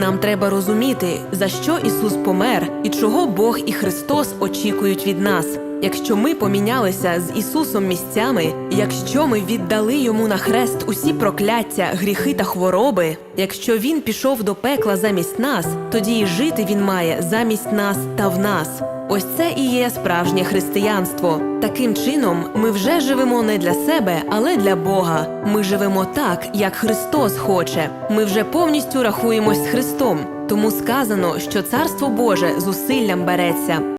Нам треба розуміти, за що Ісус помер і чого Бог і Христос очікують від нас. Якщо ми помінялися з Ісусом місцями, якщо ми віддали йому на хрест усі прокляття, гріхи та хвороби, якщо він пішов до пекла замість нас, тоді і жити він має замість нас та в нас. Ось це і є справжнє християнство. Таким чином, ми вже живемо не для себе, але для Бога. Ми живемо так, як Христос хоче. Ми вже повністю рахуємось з Христом. Тому сказано, що Царство Боже зусиллям береться.